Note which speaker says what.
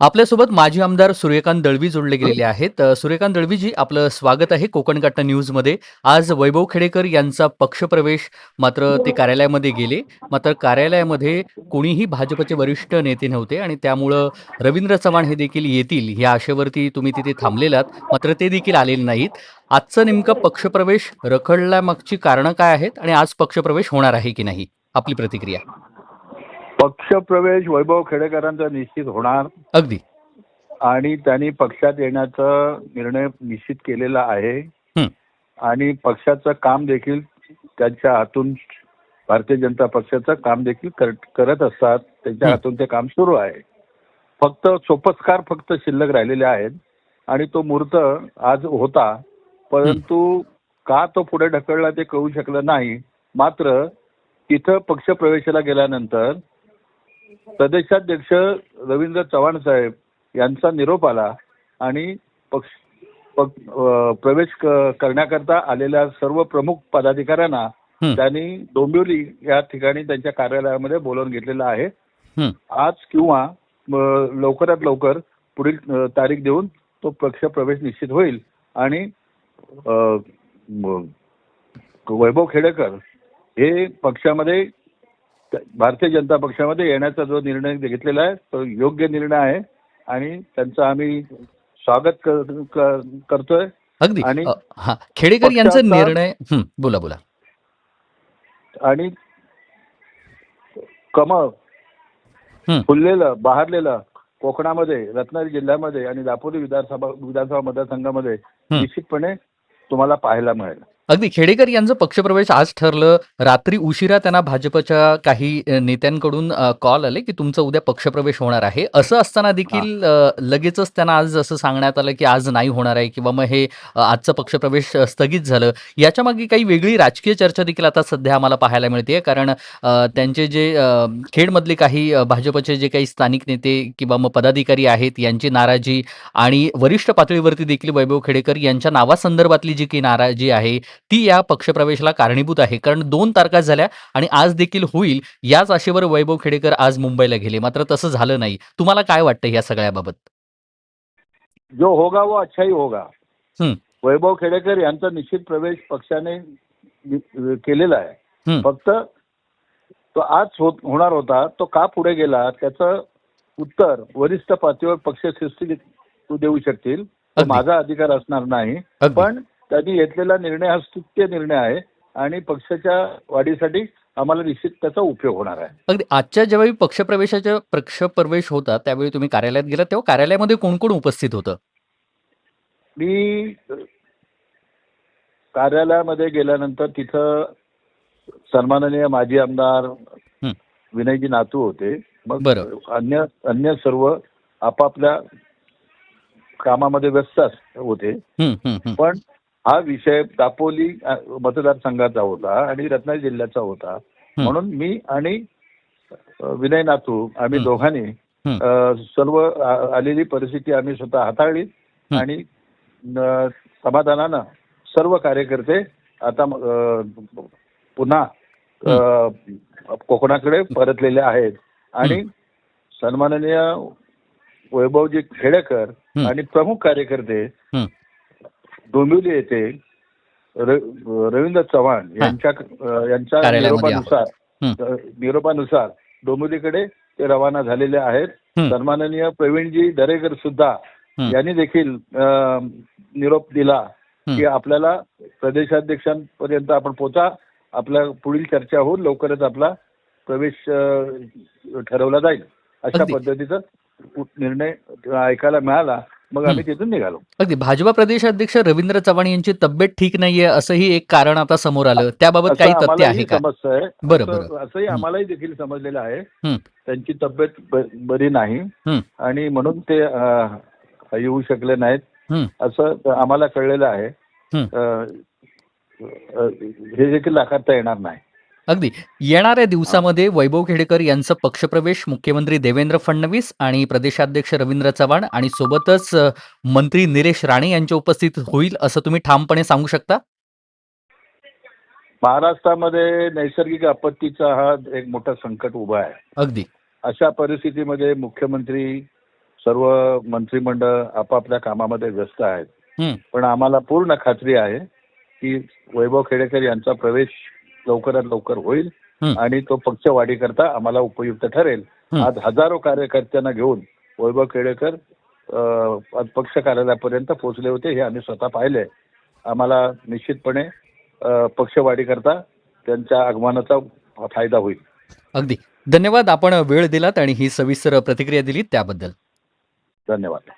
Speaker 1: आपल्यासोबत माजी आमदार सूर्यकांत दळवी जोडले गेलेले आहेत. सूर्यकांत दळवीजी आपलं स्वागत आहे कोकण कट्टा न्यूजमध्ये. आज वैभव खेडेकर यांचा पक्षप्रवेश मात्र ते कार्यालयामध्ये गेले. मात्र कार्यालयामध्ये कोणीही भाजपचे वरिष्ठ नेते नव्हते आणि त्यामुळं रवींद्र चव्हाण हे देखील येतील ह्या आशेवरती तुम्ही तिथे थांबलेलात. मात्र ते देखील आलेले नाहीत. आजचं नेमकं पक्षप्रवेश रखडल्यामागची कारणं काय आहेत आणि आज पक्षप्रवेश होणार आहे की नाही? आपली प्रतिक्रिया.
Speaker 2: पक्षप्रवेश वैभव खेडेकरांचा निश्चित होणार.
Speaker 1: अगदी.
Speaker 2: आणि त्यांनी पक्षात येण्याचा निर्णय निश्चित केलेला आहे. आणि पक्षाचं काम देखील त्यांच्या हातून भारतीय जनता पक्षाचं काम देखील कर- करत असतात. त्यांच्या. हातून ते काम सुरू आहे. फक्त सोपस्कार फक्त शिल्लक राहिलेले आहेत. आणि तो मूर्त आज होता. परंतु का तो पुढे ढकलला ते कळू शकलं नाही. मात्र तिथं पक्षप्रवेशाला गेल्यानंतर प्रदेशाध्यक्ष रवींद्र चव्हाण साहेब यांचा निरोप आला आणि पक्ष पक- प्रवेश करण्याकरता आलेल्या सर्व प्रमुख पदाधिकाऱ्यांना त्यांनी डोंबिवली या ठिकाणी त्यांच्या कार्यालयामध्ये बोलावून घेतलेलं आहे. आज किंवा लवकरात लवकर पुढील तारीख देऊन तो पक्ष प्रवेश निश्चित होईल. आणि वैभव खेडेकर हे पक्षामध्ये भारतीय जनता पक्षामध्ये येण्याचा जो निर्णय घेतलेला आहे तो योग्य निर्णय आहे आणि त्यांचं आम्ही स्वागत कर- कर- करतोय.
Speaker 1: अगदी.
Speaker 2: आणि
Speaker 1: अ, हा. खेडेकर यांचा
Speaker 2: पक्षाचा-
Speaker 1: निर्णय हं, बोला बोला.
Speaker 2: आणि कमळ
Speaker 1: हं.
Speaker 2: फुललेलं बहारलेलं कोकणामध्ये रत्नागिरी जिल्ह्यामध्ये आणि दापोली विधानसभा विधानसभा मतदारसंघामध्ये
Speaker 1: हं.
Speaker 2: निश्चितपणे तुम्हाला पाहायला मिळेल.
Speaker 1: अगदी खेडेकर यांचं पक्षप्रवेश आज ठरलं. रात्री उशिरा त्यांना भाजपच्या काही नेत्यांकडून कॉल आले की तुमचा उद्या पक्षप्रवेश होणार आहे. असं असताना देखील लगेचच त्यांना आज असं सांगण्यात आलं की आज नाही होणार आहे किंवा मग हे आजचं पक्षप्रवेश स्थगित झालं. याच्या मागे काही वेगळी राजकीय चर्चा देखील आता सध्या आम्हाला पाहायला मिळते कारण त्यांचे जे खेडमधले काही भाजपचे जे काही स्थानिक नेते किंवा मग पदाधिकारी आहेत यांची नाराजी आणि वरिष्ठ पातळीवरती देखील वैभव खेडेकर यांच्या नावासंदर्भातली जी काही नाराजी आहे ती या पक्षप्रवेशाला कारणीभूत आहे. कारण दोन तारखा झाल्या आणि आज देखील होईल. याच आशेवर वैभव खेडेकर आज मुंबईला गेले. मात्र तसं झालं नाही. तुम्हाला काय वाटतं या सगळ्याबाबत?
Speaker 2: जो होगा वो अच्छा ही. होगा. वैभव खेडेकर यांचा निश्चित प्रवेश पक्षाने केलेला आहे. फक्त तो आज होणार होता. तो का पुढे गेला? त्याचं उत्तर वरिष्ठ पातळीवर पक्षश्रेष्ठी तू देऊ शकतील. माझा अधिकार असणार नाही. पण त्यांनी घेतलेला निर्णय हा स्तुत्य निर्णय आहे आणि पक्षाच्या वाढीसाठी आम्हाला निश्चित त्याचा उपयोग होणार आहे
Speaker 1: अगदी आजच्या ज्यावेळी पक्षप्रवेशाचा पक्षप्रवेश होता त्यावेळी तुम्ही कार्यालयात गेला तेव्हा कार्यालयामध्ये कोण कोण उपस्थित होतं
Speaker 2: मी कार्यालयामध्ये गेल्यानंतर तिथं सन्माननीय माजी आमदार. विनयजी नातू होते मग. अन्य अन्य सर्व आपापल्या कामामध्ये व्यस्त होते. पण हा विषय दापोली मतदारसंघाचा होता आणि रत्नागिरी जिल्ह्याचा होता. म्हणून मी आणि विनय नातू आम्ही. दोघांनी सर्व आलेली परिस्थिती आम्ही स्वतः हाताळली. आणि समाधानानं सर्व कार्यकर्ते आता पुन्हा कोकणाकडे परतलेले आहेत आणि सन्माननीय वैभवजी खेडेकर. आणि प्रमुख कार्यकर्ते. डोंबिवली येथे रवींद्र चव्हाण. यांच्या यांच्या निरोपानुसार निरोपानुसार डोंबिवलीकडे ते रवाना झालेले आहेत. सन्माननीय प्रवीणजी दरेकर सुद्धा. यांनी देखील निरोप दिला. की आपल्याला प्रदेशाध्यक्षांपर्यंत आपण पोचा आपल्या पुढील चर्चा होऊन लवकरच आपला प्रवेश ठरवला जाईल अशा. पद्धतीचा निर्णय ऐकायला मिळाला मग आम्ही तिथून निघालो.
Speaker 1: अगदी. भाजपा प्रदेशाध्यक्ष रवींद्र चव्हाण यांची तब्येत ठीक नाहीये असंही एक कारण आता समोर आलं. त्याबाबत काही तथ्य आहे का
Speaker 2: समजतंय.
Speaker 1: बरं,
Speaker 2: असं-
Speaker 1: बरं.
Speaker 2: असंही आम्हालाही देखील समजलेलं आहे.
Speaker 1: हं.
Speaker 2: त्यांची तब्येत बरी नाही. आणि म्हणून ते येऊ शकले नाहीत. असं आम्हाला कळलेलं आहे.
Speaker 1: हं.
Speaker 2: हे देखील नाकारता येणार नाही.
Speaker 1: अगदी. येणाऱ्या दिवसामध्ये वैभव खेडेकर यांचं पक्षप्रवेश मुख्यमंत्री देवेंद्र फडणवीस आणि प्रदेशाध्यक्ष रवींद्र चव्हाण आणि सोबतच मंत्री निलेश राणे यांच्या उपस्थित होईल असं तुम्ही ठामपणे सांगू शकता?
Speaker 2: महाराष्ट्रामध्ये नैसर्गिक आपत्तीचा हा एक मोठा संकट उभा आहे.
Speaker 1: अगदी.
Speaker 2: अशा परिस्थितीमध्ये मुख्यमंत्री सर्व मंत्रिमंडळ आपापल्या कामामध्ये व्यस्त आहेत. पण आम्हाला पूर्ण खात्री आहे की वैभव खेडेकर यांचा प्रवेश लवकरात लवकर होईल. आणि तो पक्षवाढीकरता आम्हाला उपयुक्त ठरेल. आज हजारो कार्यकर्त्यांना घेऊन वैभव आज पक्ष कार्यालयापर्यंत पोहोचले होते हे आम्ही स्वतः पाहिले. आम्हाला निश्चितपणे अं, पक्षवाढीकरता त्यांच्या आगमनाचा फायदा होईल.
Speaker 1: अगदी. धन्यवाद. आपण वेळ दिलात आणि ही सविस्तर प्रतिक्रिया दिली त्याबद्दल.
Speaker 2: धन्यवाद.